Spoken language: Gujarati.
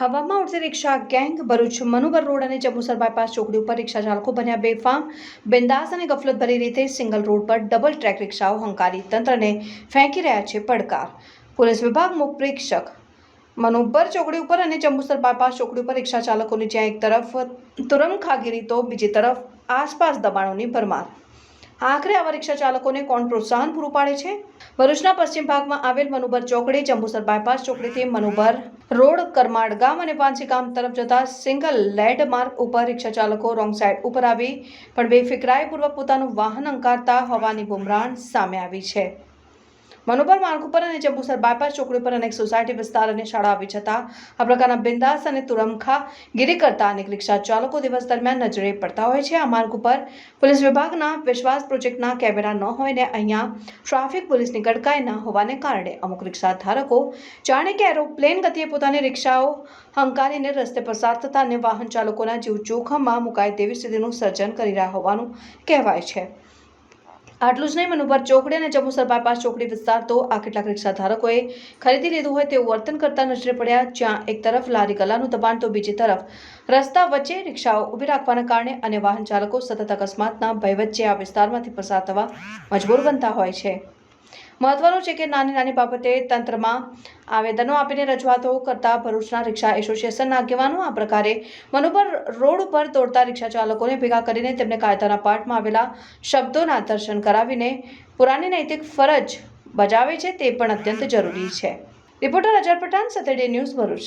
હવામાં ઉડતી રિક્ષા ગેંગ ભરૂચ મનુબર રોડ અને જંબુસર બાયપાસ ચોકડી ઉપર રિક્ષા ચાલકો બન્યા બેફામ. બિંદાસ અને ગફલતભરી રીતે સિંગલ રોડ પર ડબલ ટ્રેક રિક્ષાઓ હંકારી તંત્રને ફેંકી રહ્યા છે પડકાર. પોલીસ વિભાગ મુખ પ્રેક્ષક મનુબર ચોકડી ઉપર અને જંબુસર બાયપાસ ચોકડી ઉપર રિક્ષા ચાલકોની જ્યાં એક તરફ તુરમ ખાગીરી તો બીજી તરફ આસપાસ દબાણોની ભરમાર. આખરે આવા રિક્ષા ચાલકોને કોણ પ્રોત્સાહન પૂરું પાડે છે? ભરૂચના પશ્ચિમ ભાગમાં આવેલ મનુબર ચોકડી, જંબુસર બાયપાસ ચોકડીથી મનુબર રોડ, કરમાડ ગામ અને પાંચી ગામ તરફ જતા સિંગલ લેડ માર્ગ ઉપર રિક્ષા ચાલકો રોંગ સાઈડ ઉપર આવી, પણ બેફિકરાઈપૂર્વક પોતાનું વાહન અંકારતા હોવાની બુમરાણ સામે આવી છે. મનુબર માર્ગ ઉપર અને જંબુસર બાયપાસ ચોકડી પર અનેક સોસાયટી વિસ્તાર અને શાળા આવી જતા આ પ્રકારના બિંદાસ અને તુરમખા ગીરી કરતા અનેક રિક્ષા ચાલકો દિવસ દરમિયાન નજરે પડતા હોય છે. આ માર્ગ ઉપર પોલીસ વિભાગના વિશ્વાસ પ્રોજેક્ટના કેમેરા ન હોય ને અહીંયા ટ્રાફિક પોલીસની કડકાઈ ન હોવાને કારણે અમુક રિક્ષા ધારકો જાણે કે એરોપ્લેન ગતિએ પોતાની રિક્ષાઓ હંકારીને રસ્તે પસાર થતા અને વાહન ચાલકોના જીવ જોખમમાં મુકાય તેવી સ્થિતિનું સર્જન કરી રહ્યા હોવાનું કહેવાય છે. આટલું જ નહીં મનુબર ચોકડી અને જંબુસર બાયપાસ ચોકડી વિસ્તાર તો આ કેટલાક રિક્ષા ધારકોએ ખરીદી લીધું હોય તેવું વર્તન કરતા નજરે પડ્યા. જ્યાં એક તરફ લારી ગલાનું દબાણ, તો બીજી તરફ રસ્તા વચ્ચે રિક્ષાઓ ઊભી રાખવાના કારણે અને વાહન ચાલકો સતત અકસ્માતના ભય વચ્ચે આ વિસ્તારમાંથી પસાર થવા મજબૂર બનતા હોય છે. મહત્વનું છે કે નાની નાની બાબતે તંત્રમાં આવેદનો આપીને રજૂઆતો કરતા ભરૂચના રિક્ષા એસોસિએશનના આગેવાનો આ પ્રકારે મનોબળ રોડ ઉપર દોડતા રિક્ષા ચાલકોને ભેગા કરીને તેમને કાયદાના પાઠમાં આવેલા શબ્દોના દર્શન કરાવીને પુરાની નૈતિક ફરજ બજાવે છે તે પણ અત્યંત જરૂરી છે. Reporter Azhar Pathan Saturday news Bharuch.